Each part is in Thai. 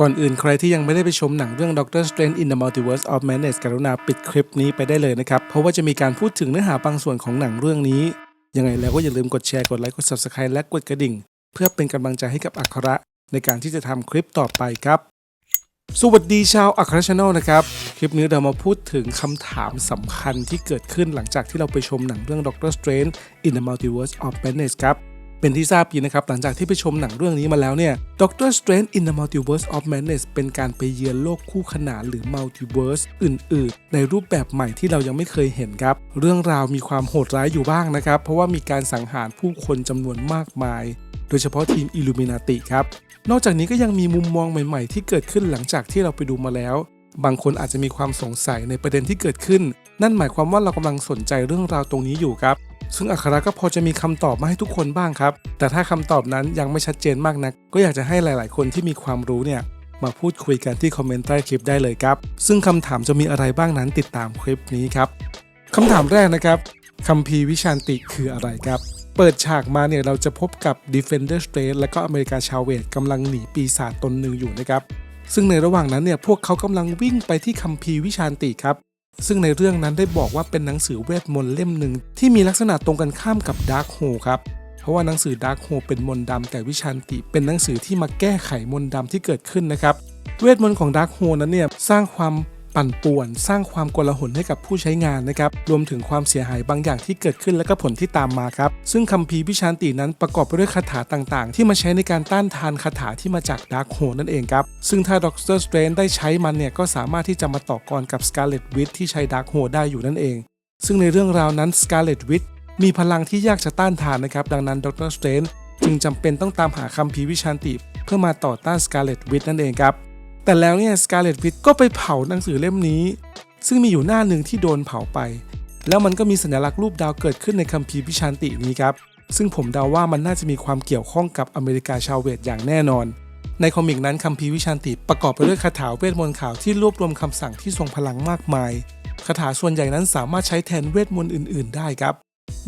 ก่อนอื่นใครที่ยังไม่ได้ไปชมหนังเรื่อง Doctor Strange in the Multiverse of Madness กรุณาปิดคลิปนี้ไปได้เลยนะครับ เพราะว่าจะมีการพูดถึงเนื้อหาบางส่วนของหนังเรื่องนี้ ยังไงแล้วก็อย่าลืมกดแชร์กดไลค์กด Subscribe และกดกระดิ่ง เพื่อเป็นกำลังใจให้กับอัคระ ในการที่จะทำคลิปต่อไปครับ สวัสดีชาวอัคระช n นลนะครับ คลิปนี้เรามาพูดถึงคำถามสำคัญที่เกิดขึ้นหลังจากที่เราไปชมหนังเรื่อง Doctor Strange in the Multiverse of Madness ครับ เป็นที่ทราบดีนะครับหลังจากที่ไปชมหนังเรื่องนี้มาแล้วเนี่ย Doctor Strange in the Multiverse of Madness เป็นการไปเยือนโลกคู่ขนานหรือ Multiverse อื่น ๆ ในรูปแบบใหม่ที่เรายังไม่เคยเห็นครับ เรื่องราวมีความโหดร้ายอยู่บ้างนะครับ เพราะว่ามีการสังหารผู้คนจำนวนมากมาย โดยเฉพาะทีม Illuminati ครับ นอกจากนี้ก็ยังมีมุมมองใหม่ ๆ ที่เกิดขึ้นหลังจากที่เราไปดูมาแล้ว บางคนอาจจะมีความสงสัยในประเด็นที่เกิดขึ้น นั่นหมายความว่าเรากำลังสนใจเรื่องราวตรงนี้อยู่ครับ ซึ่งอัคราก็พอจะมีคำตอบมาให้ทุกคนบ้างครับ แต่ถ้าคำตอบนั้นยังไม่ชัดเจนมากนัก ก็อยากจะให้หลาย ๆ คนที่มีความรู้เนี่ยมาพูดคุยกันที่คอมเมนต์ใต้คลิปได้เลยครับ ซึ่งคำถามจะมีอะไรบ้างนั้นติดตามคลิปนี้ครับคำถามแรกนะครับคัมภีร์วิชานติคืออะไรครับ เปิดฉากมาเนี่ยเราจะพบกับ Defender Strange และก็อเมริกาชาเวตกำลังหนีปีศาจตนหนึ่งอยู่นะครับ ซึ่งในระหว่างนั้นเนี่ยพวกเขากำลังวิ่งไปที่คัมภีร์วิชานติครับ ซึ่งในเรื่องนั้นได้บอกว่าเป็นหนังสือเวทมนต์เล่มหนึ่งที่มีลักษณะตรงกันข้ามกับดาร์คโฮครับเพราะว่าหนังสือดาร์คโฮเป็นมนต์ดำแต่วิชันติ เป็นหนังสือที่มาแก้ไขมนต์ดำที่เกิดขึ้นนะครับเวทมนต์ของดาร์คโฮนั้นเนี่ยสร้างความ ปั่นป่วน สร้างความโกลาหลให้กับผู้ใช้งานนะครับรวมถึงความเสียหายบางอย่างที่เกิดขึ้นและก็ผลที่ตามมาครับซึ่งคัมภีร์วิชันตินั้นประกอบไปด้วยคาถาต่างๆ ที่มาใช้ในการต้านทานคาถาที่มาจากดาร์ h โฮนั่นเองครับซึ่งถ้าด็อกเตอร์สเตรนได้ใช้มันเนี่ยก็สามารถที่จะมาต่อกรกับสกาเลตวิทที่ใช้ดาร์ h โฮได้อยู่นั่นเอง ซึ่งในเรื่องราวนั้น Scarlet Witch มีพลังที่ยากจะต้านทานนะครับดังนั้นด็อกเตอร์สเตรนจึงจำเป็นต้องตามหาคัมภีร์วิชันติ เพื่อมาต่อต้าน Scarlet Witch นั่นเองครับ แต่แล้วเนี่ย Scarlet Witch ก็ไปเผาหนังสือเล่มนี้ ซึ่งมีอยู่หน้าหนึ่งที่โดนเผาไป แล้วมันก็มีสัญลักษณ์รูปดาวเกิดขึ้นในคัมภีร์วิชันตินี้ครับ ซึ่งผมเดาว่ามันน่าจะมีความเกี่ยวข้องกับอเมริกาชาวเวทอย่างแน่นอน ในคอมิกนั้นคัมภีร์วิชันติประกอบไปด้วยคาถาเวทมนต์ขาวที่รวบรวมคำสั่งที่ทรงพลังมากมายคาถาส่วนใหญ่นั้นสามารถใช้แทนเวทมนต์อื่น ๆ ได้ครับ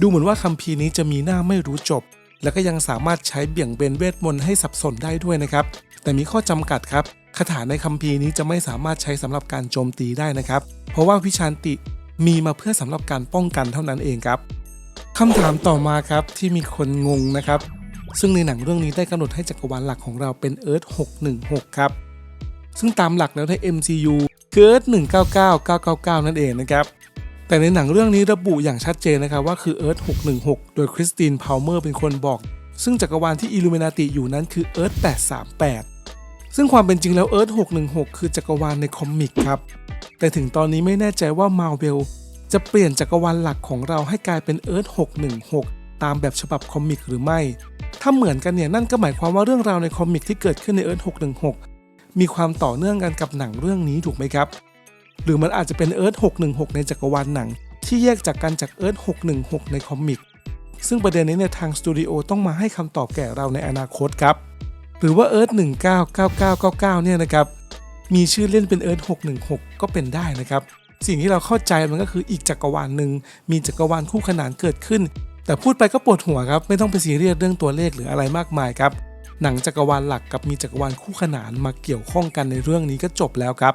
ดูเหมือนว่าคัมภีร์นี้จะมีหน้าไม่รู้จบ และก็ยังสามารถใช้เบี่ยงเบนเวทมนต์ให้สับสนได้ด้วยนะครับ แต่มีข้อจำกัดครับ คาถาในคัมภีร์นี้จะไม่สามารถใช้สำหรับการโจมตีได้นะครับ เพราะว่าวิชานติมีมาเพื่อสำหรับการป้องกันเท่านั้นเองครับคำถามต่อมาครับที่มีคนงงนะครับ ซึ่งในหนังเรื่องนี้ได้กำหนดให้จักรวาลหลักของเราเป็น Earth 616 ครับ ซึ่งตามหลักแล้วใน MCU คือ Earth 199999 นั่นเองนะครับ แต่ในหนังเรื่องนี้ระบุอย่างชัดเจนนะครับว่าคือ Earth 616 โดยคริสตินพาวเมอร์เป็นคนบอก ซึ่งจักรวาลที่อิลูเมนาติอยู่นั้นคือ Earth 838 ซึ่งความเป็นจริงแล้ว Earth 616 คือจักรวาลในคอมิกครับ แต่ถึงตอนนี้ไม่แน่ใจว่ามาเวลจะเปลี่ยนจักรวาลหลักของเราให้กลายเป็น Earth 616 ตามแบบฉบับคอมิกหรือไม่ ถ้าเหมือนกันเนี่ยนั่นก็หมายความว่าเรื่องราวในคอมิกที่เกิดขึ้นใน Earth 616 มีความต่อเนื่องกันกับหนังเรื่องนี้ถูกไหมครับ หรือมันอาจจะเป็น Earth 616 ในจักรวาลหนัง ที่แยกจากกันจาก Earth 616 ในคอมิก ซึ่งประเด็นนี้เนี่ยทางสตูดิโอต้องมาให้คำตอบแก่เราในอนาคตครับ หรือว่า Earth 199999 เนี่ยนะครับ มีชื่อเล่นเป็น Earth 616 ก็เป็นได้นะครับ สิ่งที่เราเข้าใจมันก็คืออีกจักรวาลหนึ่งมีจักรวาลคู่ขนานเกิดขึ้น แต่พูดไปก็ปวดหัวครับ ไม่ต้องไปซีเรียสเรื่องตัวเลขหรืออะไรมากมายครับ หนังจักรวาลหลักกับมีจักรวาลคู่ขนานมาเกี่ยวข้องกันในเรื่องนี้ก็จบแล้วครับ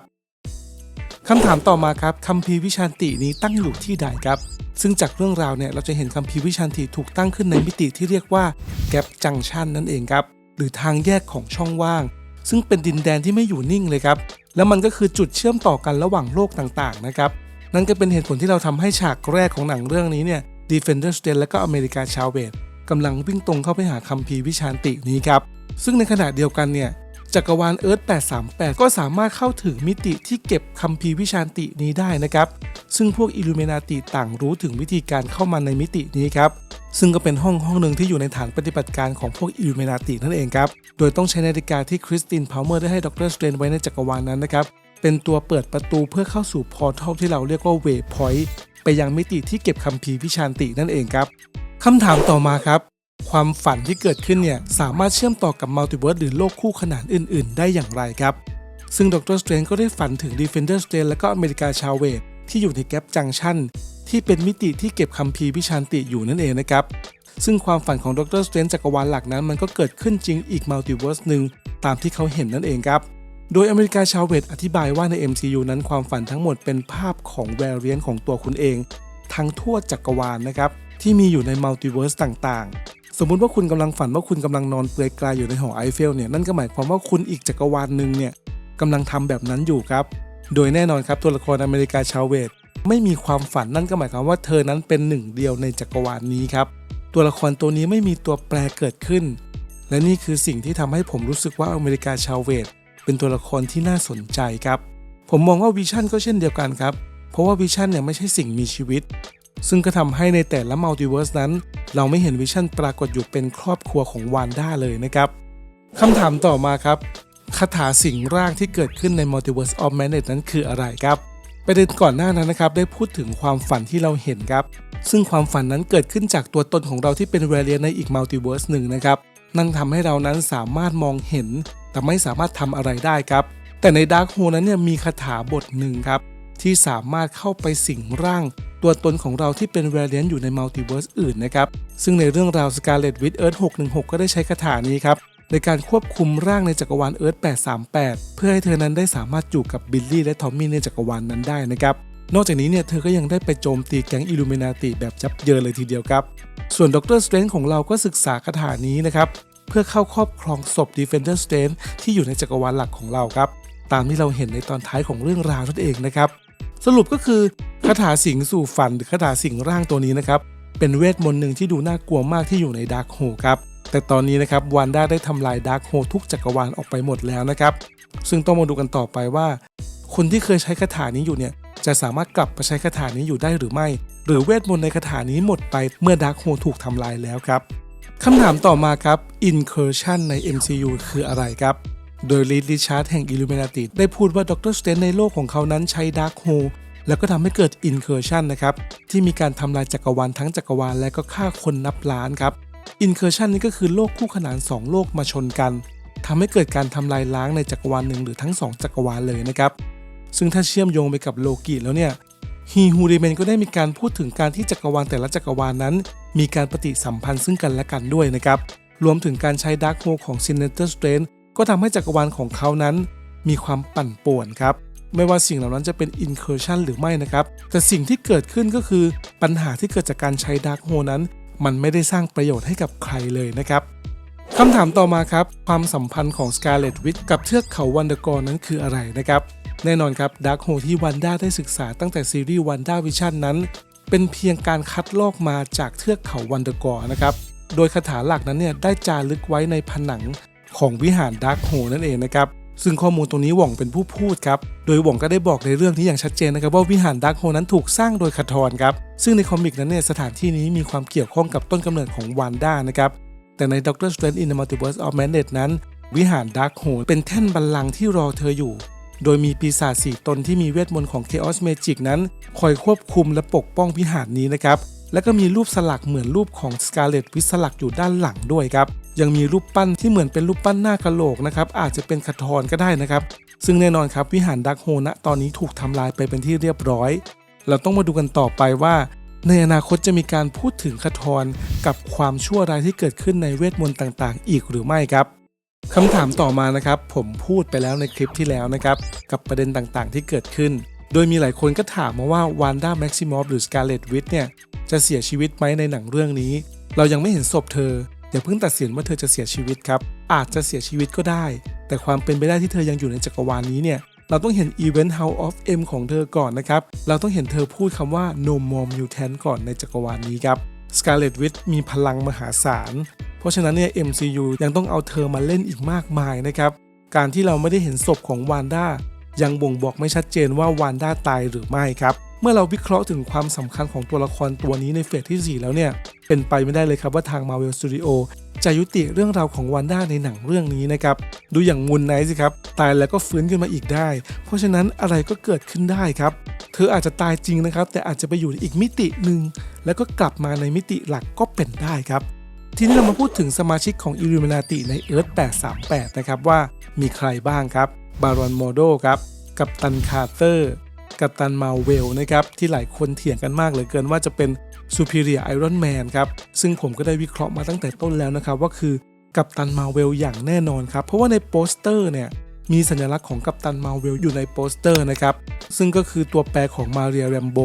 คำถามต่อมาครับคัมภีร์วิชันตินี้ตั้งอยู่ที่ใดครับ ซึ่งจากเรื่องราวเนี่ยเราจะเห็นคัมภีร์วิชันติถูกตั้งขึ้นในมิติที่เรียกว่าแก p จังชันนั่นเองครับ หรือทางแยกของช่องว่าง ซึ่งเป็นดินแดนที่ไม่อยู่นิ่งเลยครับ แล้วมันก็คือจุดเชื่อมต่อกันระหว่างโลกต่างๆนะครับ นั่นก็เป็นเหตุผลที่เราทำให้ฉากแรกของหนังเรื่องนี้เนี่ย Defender Strange และก็อเมริกาชาวเวทกำลังวิ่งตรงเข้าไปหาคัมภีร์วิชานตินี้ครับ ซึ่งในขณะเดียวกันเนี่ยจักรวาลเอิร์ธ838 ก็สามารถเข้าถึงมิติที่เก็บคัมภีร์วิชานตินี้ได้นะครับ ซึ่งพวกอิลูเมนาติต่างรู้ถึงวิธีการเข้ามาในมิตินี้ครับ ซึ่งก็เป็นห้องห้องหนึ่งที่อยู่ในฐานปฏิบัติการของพวกอิลูเมนาตินั่นเองครับ โดยต้องใช้นาฬิกาที่คริสตินพาวเมอร์ได้ให้ดรสเตรนไว้ในจักรวาลนั้นนะครับเป็นตัวเปิดประตูเพื่อเข้าสู่พอร์ทัลที่เราเรียกว่าเวฟพอยต์ไปยังมิติที่เก็บคัมภีร์วิชานตินั่นเองครับคำถามต่อมาครับ ความฝันที่เกิดขึ้นเนี่ยสามารถเชื่อมต่อกับมัลติเวิร์สหรือโลกคู่ขนานอื่น ๆ ได้อย่างไรครับ ซึ่งดรสเตรนก็ได้ฝันถึง Defender Strange และก็อเมริกาชาวเวท ที่อยู่ในแก p จังชันที่เป็นมิติที่เก็บคัมภีร์วิชานติอยู่นั่นเองนะครับ ซึ่งความฝันของดรสเตรนจักรวาลหลักนั้นมันก็เกิดขึ้นจริงอีกมัลติเวิร์สหนึ่งตามที่เขาเห็นนั่นเองครับ โดยอเมริกาชาวเวทอธิบายว่าใน MCU นั้นความฝันทั้งหมดเป็นภาพของแวรเรียนของตัวคุณเอง ทั้งทั่วจักรวาลนะครับที่มีอยู่ในมัลติเวิร์สต่างๆสมมุติว่าคุณกำลังฝันว่าคุณกำลังนอนเปลือยกายอยู่ในหอไอเฟลเนี่ยนั่นก็หมายความว่าคุณอีกจักรวาลหนึ่งเนี่ยกำลังทำแบบนั้นอยู่ครับ โดยแน่นอนครับตัวละครอเมริกาชาวเวทไม่มีความฝันนั่นก็หมายความว่าเธอนั้นเป็นหนึ่งเดียวในจักรวาลนี้ครับ ตัวละครตัวนี้ไม่มีตัวแปรเกิดขึ้น และนี่คือสิ่งที่ทำให้ผมรู้สึกว่าอเมริกาชาวเวทเป็นตัวละครที่น่าสนใจครับ ผมมองว่าวิชั่นก็เช่นเดียวกันครับ เพราะว่าวิชั่นเนี่ยไม่ใช่สิ่งมีชีวิต ซึ่งก็ทำให้ในแต่ละมัลติเวิร์สนั้น เราไม่เห็นวิชั่นปรากฏอยู่เป็นครอบครัวของวานด้าเลยนะครับคำถามต่อมาครับ คาถาสิงร่างที่เกิดขึ้นใน Multiverse of Madness นั้นคืออะไรครับประเด็นก่อนหน้านั้นนะครับได้พูดถึงความฝันที่เราเห็นครับซึ่งความฝันนั้นเกิดขึ้นจากตัวตนของเราที่เป็นเรเลียนในอีกมัลติเวิร์สหนึ่งนะครับนั่นทำให้เรานั้นสามารถมองเห็น แต่ไม่สามารถทำอะไรได้ครับ แต่ในดาร์ h โฮนั้นเนี่ยมีคาถาบทหนึ่งครับที่สามารถเข้าไปสิงร่าง ตัวตนของเราที่เป็นเรเลียนอยู่ในมัลติเวิร์สอื่นนะครับซึ่งในเรื่องราว Scarlet Witch Earth 616 ก็ได้ใช้คาถานี้ครับ ในการควบคุมร่างในจักรวาลเอิร์ธ838 เพื่อให้เธอนั้นได้สามารถอยู่กับบิลลี่และทอมมี่ในจักรวาลนั้นได้นะครับนอกจากนี้เนี่ยเธอก็ยังได้ไปโจมตีแก๊งอิลูเมนาติแบบยับเยินเลยทีเดียวครับ ส่วนดรสเตรนของเราก็ศึกษาคาถานี้นะครับ เพื่อเข้าครอบครองศพ Defender Strange ที่อยู่ในจักรวาลหลักของเราครับ ตามที่เราเห็นในตอนท้ายของเรื่องราวนั่นเองนะครับ สรุปก็คือคาถาสิงสู่ฝันหรือคาถาสิงร่างตัวนี้นะครับ เป็นเวทมนต์หนึ่งที่ดูน่ากลัวมากที่อยู่ในดาร์ h โฮครับแต่ตอนนี้นะครับวันด้าได้ทำลายดาร์ h โฮทุกจักรวาลออกไปหมดแล้วนะครับซึ่งต้องมาดูกันต่อไปว่า คนที่เคยใช้คาถานี้อยู่เนี่ยจะสามารถกลับมาใช้คาถานี้อยู่ได้หรือไม่ หรือเวทมนต์ในคาถานี้หมดไปเมื่อดาร์ h โฮถูกทำลายแล้วครับคำถามต่อมาครับ Incursion ใน MCU คืออะไรครับ โดยลีดริชาร์ดแห่ง Illuminati ได้พูดว่าดรสเตนในโลกของเขานั้นใช้ดาร์ h โฮ แล้วก็ทำให้เกิด Incursion นะครับที่มีการทำลายจักรวาลทั้งจักรวาลและก็ฆ่าคนนับล้านครับ Incursion นี้ก็คือโลกคู่ขนาน 2 โลกมาชนกันทำให้เกิดการทำลายล้างในจักรวาลหนึ่งหรือทั้ง 2 จักรวาลเลยนะครับซึ่งถ้าเชื่อมโยงไปกับโลกิแล้วเนี่ยฮีฮูดีเมนก็ได้มีการพูดถึงการที่จักรวาลแต่ละจักรวาลนั้น มีการปฏิสัมพันธ์ซึ่งกันและกันด้วยนะครับรวมถึงการใช้ดาร์ h โฮของซินเนเตอร์สเตรนก็ทำให้จักรวาลของเขานั้น มีความปั่นป่วนครับ ไม่ว่าสิ่งเหล่านั้นจะเป็น incursion หรือไม่นะครับ แต่สิ่งที่เกิดขึ้นก็คือปัญหาที่เกิดจากการใช้ดาร์ h โฮนั้น มันไม่ได้สร้างประโยชน์ให้กับใครเลยนะครับคำถามต่อมาครับ ความสัมพันธ์ของ Scarlet Witch กับเทือกเขาวันเดอร์กอนั้นคืออะไรนะครับ แน่นอนครับดาร์ h โฮที่วันด้าได้ศึกษาตั้งแต่ซีรีส์วันด้าวิชั่นนั้น เป็นเพียงการคัดลอกมาจากเทือกเขาวันเดอร์กอนะครับ โดยคาถาหลักนั้นเนี่ยได้จารึกไว้ในผนังของวิหารดาร์ h โฮนั่นเองนะครับ ซึ่งข้อมูลตรงนี้หว่องเป็นผู้พูดครับ โดยหว่องก็ได้บอกในเรื่องนี้อย่างชัดเจนนะครับว่าวิหารดาร์ h โฮนั้นถูกสร้างโดยคาทอนครับ ซึ่งในคอมิกนั้นเนี่ยสถานที่นี้มีความเกี่ยวข้องกับต้นกำเนิดของวานด้านะครับ แต่ใน Doctor Strange in the Multiverse of Madness นั้น วิหารดาร์ h โฮเป็นแท่นบัลลังก์ที่รอเธออยู่ โดยมีปีศาจสี่ตนที่มีเวทมนต์ของ Chaos Magic นั้น คอยควบคุมและปกป้องวิหารนี้นะครับ แล้วก็มีรูปสลักเหมือนรูปของ Scarlet Witch สลักอยู่ด้านหลังด้วยครับ ยังมีรูปปั้นที่เหมือนเป็นรูปปั้นหน้ากะโหลกนะครับอาจจะเป็นคาทอนก็ได้นะครับ ซึ่งแน่นอนครับวิหารดักโฮณตอนนี้ถูกทำลายไปเป็นที่เรียบร้อย เราต้องมาดูกันต่อไปว่า ในอนาคตจะมีการพูดถึงคาทอนกับความชั่วร้ายที่เกิดขึ้นในเวทมนต์ต่างๆ อีกหรือไม่ครับคำถามต่อมานะครับ ผมพูดไปแล้วในคลิปที่แล้วนะครับ กับประเด็นต่างๆ ที่เกิดขึ้น โดยมีหลายคนก็ถามมาว่าวานด้าแม็กซิมอฟหรือสกาเลตวิทเนี่ยจะเสียชีวิตไหมในหนังเรื่องนี้ เรายังไม่เห็นศพเธอ อย่าเพิ่งตัดสินว่าเธอจะเสียชีวิตครับ อาจจะเสียชีวิตก็ได้ แต่ความเป็นไปได้ที่เธอยังอยู่ในจักรวาลนี้เนี่ย เราต้องเห็น Event House of M ของเธอก่อนนะครับ เราต้องเห็นเธอพูดคำว่า No More Mutant ก่อนในจักรวาลนี้ครับ Scarlet Witch มีพลังมหาศาล เพราะฉะนั้นเนี่ย MCU ยังต้องเอาเธอมาเล่นอีกมากมายนะครับ การที่เราไม่ได้เห็นศพของวานด้ายังบ่งบอกไม่ชัดเจนว่าวานด้าตายหรือไม่ครับ เมื่อเราวิเคราะห์ถึงความสำคัญของตัวละครตัวนี้ในเฟสที่ 4 แล้วเนี่ย เป็นไปไม่ได้เลยครับว่าทาง Marvel Studio จะยุติเรื่องราวของวันด้าในหนังเรื่องนี้นะครับ ดูอย่างมุนไนท์สิครับ ตายแล้วก็ฟื้นขึ้นมาอีกได้ เพราะฉะนั้นอะไรก็เกิดขึ้นได้ครับ เธออาจจะตายจริงนะครับ แต่อาจจะไปอยู่อีกมิติหนึ่งแล้วก็กลับมาในมิติหลักก็เป็นได้ครับทีนี้เรามาพูดถึงสมาชิกของ Illuminati ใน Earth 838 นะครับว่ามีใครบ้างครับ บารอนโมโดครับ กัปตันคาร์เตอร์ กัปตันมาเวลนะครับที่หลายคนเถียงกันมากเหลือเกินว่าจะเป็น Superior Iron Man ครับซึ่งผมก็ได้วิเคราะห์มาตั้งแต่ต้นแล้วนะครับว่าคือกัปตันมาเวลอย่างแน่นอนครับเพราะว่าในโปสเตอร์เนี่ยมีสัญลักษณ์ของกัปตันมาเวลอยู่ในโปสเตอร์นะครับซึ่งก็คือตัวแปรของมาเรียแรมโบ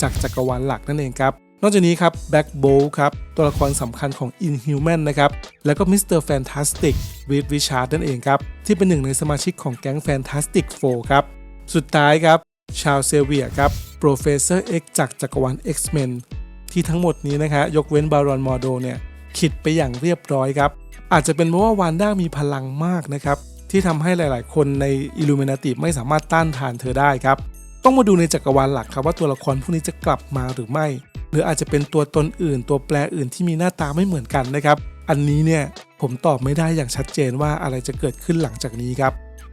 จากจักรวาลหลักนั่นเองครับนอกจากนี้ครับแบ็กโบลครับตัวละครสำคัญของ Inhuman นะครับแล้วก็มิสเตอร์แฟนตาสติกวีดวิชาร์ดนั่นเองครับที่เป็นหนึ่งในสมาชิกของแก๊งแฟนตาสติกโฟครับสุดท้ายครับ ชาวเซเวียครับโปรเฟสเซอร์ X จากจักรวาล X-Men ที่ทั้งหมดนี้นะคะยกเว้นบารอนมอร์โดเนี่ยขิดไปอย่างเรียบร้อยครับ อาจจะเป็นเพราะว่าวานด้ามีพลังมากนะครับ ที่ทำให้หลาย ๆ คนในอิลูเมนาติไม่สามารถต้านทานเธอได้ครับ ต้องมาดูในจักรวาลหลักครับว่าตัวละครพวกนี้จะกลับมาหรือไม่ หรืออาจจะเป็นตัวตนอื่น ตัวแปรอื่นที่มีหน้าตาไม่เหมือนกันนะครับ อันนี้เนี่ยผมตอบไม่ได้อย่างชัดเจนว่าอะไรจะเกิดขึ้นหลังจากนี้ครับ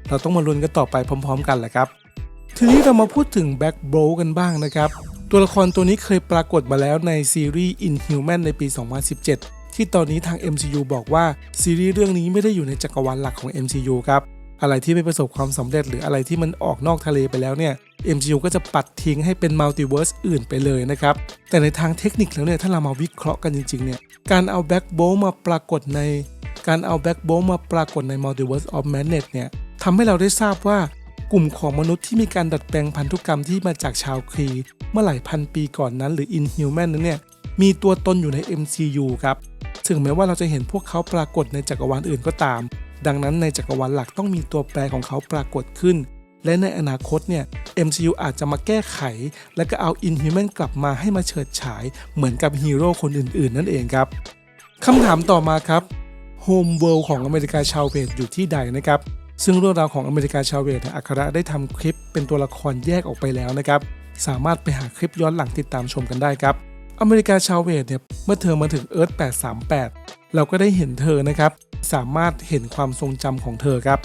เราต้องมาลุ้นกันต่อไปพร้อม ๆ กันแหละครับ ทีนี้เรามาพูดถึงแบ็กโบรกันบ้างนะครับ ตัวละครตัวนี้เคยปรากฏมาแล้วในซีรีส์ Inhuman ในปี 2017 ที่ตอนนี้ทาง MCU บอกว่า ซีรีส์เรื่องนี้ไม่ได้อยู่ในจักรวาลหลักของ MCU ครับอะไรที่ไม่ประสบความสำเร็จหรืออะไรที่มันออกนอกทะเลไปแล้วเนี่ย MCU ก็จะปัดทิ้งให้เป็นมัลติเวิร์สอื่นไปเลยนะครับ แต่ในทางเทคนิคแล้วเนี่ย ถ้าเรามาวิเคราะห์กันจริงๆเนี่ย การเอาแบ็กโบมาปรากฏใน การเอาแบ็กโบมาปรากฏใน Multiverse of Madness เนี่ยทำให้เราได้ทราบว่า กลุ่มของมนุษย์ที่มีการดัดแปลงพันธุกรรมที่มาจากชาวครีเมื่อหลายพันปีก่อนนั้นหรือ Inhuman นั้นเนี่ยมีตัวตนอยู่ใน MCU ครับ ถึงแม้ว่าเราจะเห็นพวกเขาปรากฏในจักรวาลอื่นก็ตาม ดังนั้นในจักรวาลหลักต้องมีตัวแปรของเขาปรากฏขึ้น และในอนาคตเนี่ย MCU อาจจะมาแก้ไข และก็เอา Inhuman กลับมาให้มาเฉิดฉายเหมือนกับฮีโร่คนอื่นๆ นั่นเองครับคำถามต่อมาครับ Home World ของอเมริกาชาวเวทอยู่ที่ใดนะครับ ซึ่งเรื่องราวของอเมริกาชาวเวทอัคระได้ทำคลิปเป็นตัวละครแยกออกไปแล้วนะครับ สามารถไปหาคลิปย้อนหลังติดตามชมกันได้ครับ อเมริกาชาวเวทเนี่ยเมื่อเธอมาถึงเอิร์ธ838 เราก็ได้เห็นเธอนะครับ สามารถเห็นความทรงจำของเธอครับ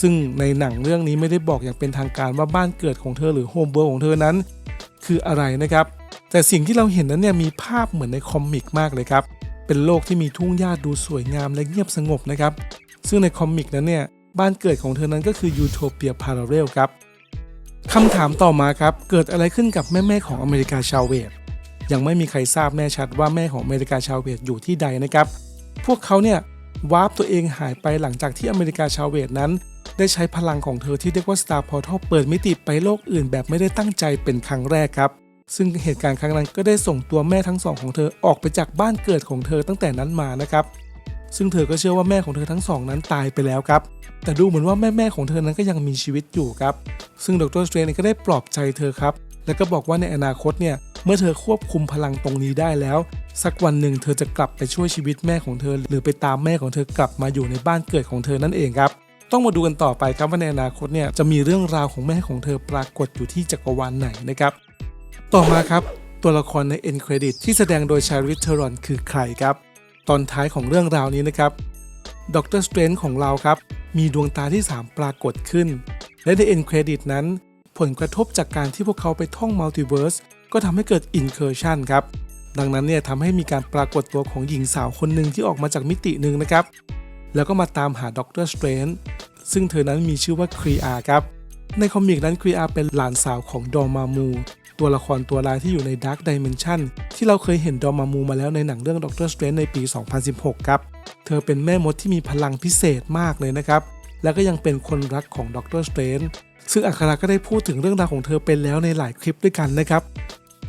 ซึ่งในหนังเรื่องนี้ไม่ได้บอกอย่างเป็นทางการว่าบ้านเกิดของเธอหรือโฮมเวิร์ของเธอนั้น คืออะไรนะครับ แต่สิ่งที่เราเห็นนั้นเนี่ยมีภาพเหมือนในคอมิกมากเลยครับเป็นโลกที่มีทุ่งหญ้าดูสวยงามและเงียบสงบนะครับ ซึ่งในคอมิกนั้นเนี่ย บ้านเกิดของเธอนั้นก็คือยูโทเปียพาราเรลครับคำถามต่อมาครับ เกิดอะไรขึ้นกับแม่ๆของอเมริกาชาวเวทยังไม่มีใครทราบแน่ชัดว่าแม่ของอเมริกาชาวเวทอยู่ที่ใดนะครับ พวกเขาเนี่ยวาร์ปตัวเองหายไปหลังจากที่อเมริกาชาวเวทนั้น ได้ใช้พลังของเธอที่เรียกว่า Star Portal เปิดมิติไปโลกอื่นแบบไม่ได้ตั้งใจเป็นครั้งแรกครับ ซึ่งเหตุการณ์ครั้งนั้นก็ได้ส่งตัวแม่ทั้งสองของเธอออกไปจากบ้านเกิดของเธอตั้งแต่นั้นมานะครับ ซึ่งเธอก็เชื่อว่าแม่ของเธอทั้งสองนั้นตายไปแล้วครับ แต่ดูเหมือนว่าแม่แม่ๆของเธอนั้นก็ยังมีชีวิตอยู่ครับ ซึ่งดรสเตรนก็ได้ปลอบใจเธอครับ แล้วก็บอกว่าในอนาคตเนี่ย เมื่อเธอควบคุมพลังตรงนี้ได้แล้ว สักวันหนึ่งเธอจะกลับไปช่วยชีวิตแม่ของเธอ หรือไปตามแม่ของเธอกลับมาอยู่ในบ้านเกิดของเธอนั่นเองครับต้องมาดูกันต่อไปครับว่าในอนาคตเนี่ยจะมีเรื่องราวของแม่ของเธอปรากฏอยู่ที่จักรวาลไหนนะครับ ต่อมาครับตัวละครใน End Credit ที่แสดงโดยชาริทเทอรอนคือใครครับ ตอนท้ายของเรื่องราวนี้นะครับดรสเตรนของเราครับ มีดวงตาที่ 3 ปรากฏขึ้น และใน End Credit นั้น ผลกระทบจากการที่พวกเขาไปท่องมัลติเวิร์สก็ทำให้เกิด Incursion ครับ ดังนั้นเนี่ยทำให้มีการปรากฏตัวของหญิงสาวคนหนึ่งที่ออกมาจากมิติหนึ่งนะครับ แล้วก็มาตามหาดรสเตรนซึ่งเธอนั้นมีชื่อว่าครีอาครับ ในคอมิกนั้นครีอาเป็นหลานสาวของดอมามู ตัวละครตัวร้ายที่อยู่ใน Dark Dimension ที่เราเคยเห็นดอมามูมาแล้วในหนังเรื่อง Doctor Strange ในปี 2016 ครับ เธอเป็นแม่มดที่มีพลังพิเศษมากเลยนะครับ แล้วก็ยังเป็นคนรักของ Doctor Strange ซึ่งอัคราก็ได้พูดถึงเรื่องราวของเธอไปแล้วในหลายคลิปด้วยกันนะครับ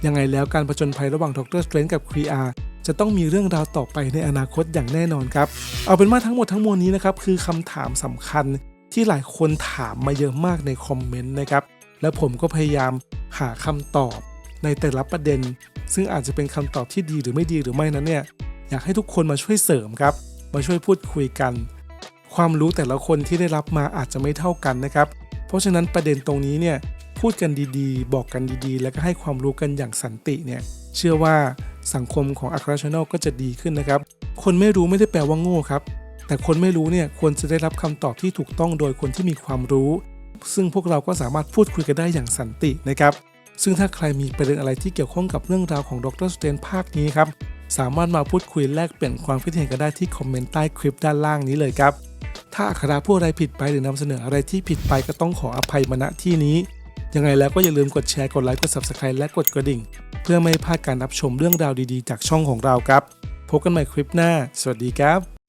ยังไงแล้วการผจญภัยระหว่าง Doctor Strange กับครีอาจะต้องมีเรื่องราวต่อไปในอนาคตอย่างแน่นอนครับ เอาเป็นว่าทั้งหมดทั้งมวลนี้นะครับคือคำถามสำคัญที่หลายคนถามมาเยอะมากในคอมเมนต์นะครับ และผมก็พยายามหาคำตอบในแต่ละประเด็น ซึ่งอาจจะเป็นคำตอบที่ดีหรือไม่ดีหรือไม่นั้นเนี่ยอยากให้ทุกคนมาช่วยเสริมครับ มาช่วยพูดคุยกัน ความรู้แต่ละคนที่ได้รับมาอาจจะไม่เท่ากันนะครับ เพราะฉะนั้นประเด็นตรงนี้เนี่ยพูดกันดีๆ บอกกันดีๆ แล้วก็ให้ความรู้กันอย่างสันติเนี่ยเชื่อว่าสังคมของอัครชแนลก็จะดีขึ้นนะครับ คนไม่รู้ไม่ได้แปลว่าโง่ครับ แต่คนไม่รู้เนี่ยควรจะได้รับคำตอบที่ถูกต้องโดยคนที่มีความรู้ ซึ่งพวกเราก็สามารถพูดคุยกันได้อย่างสันตินะครับซึ่งถ้าใครมีประเด็นอะไรที่เกี่ยวข้องกับเรื่องราวของดรสเตนภาคนี้ครับสามารถมาพูดคุยแลกเปลี่ยนความคิดเห็นกันได้ที่คอมเมนต์ใต้คลิปด้านล่างนี้เลยครับ ถ้าอัคราพูดอะไรผิดไปหรือนำเสนออะไรที่ผิดไปก็ต้องขออภัยมาณที่นี้ ยังไงแล้วก็อย่าลืมกดแชร์กดไลค์กด Subscribe และกดกระดิ่ง เพื่อไม่ให้พลาดการรับชมเรื่องราวดีๆ จากช่องของเราครับ พบกันใหม่คลิปหน้า สวัสดีครับ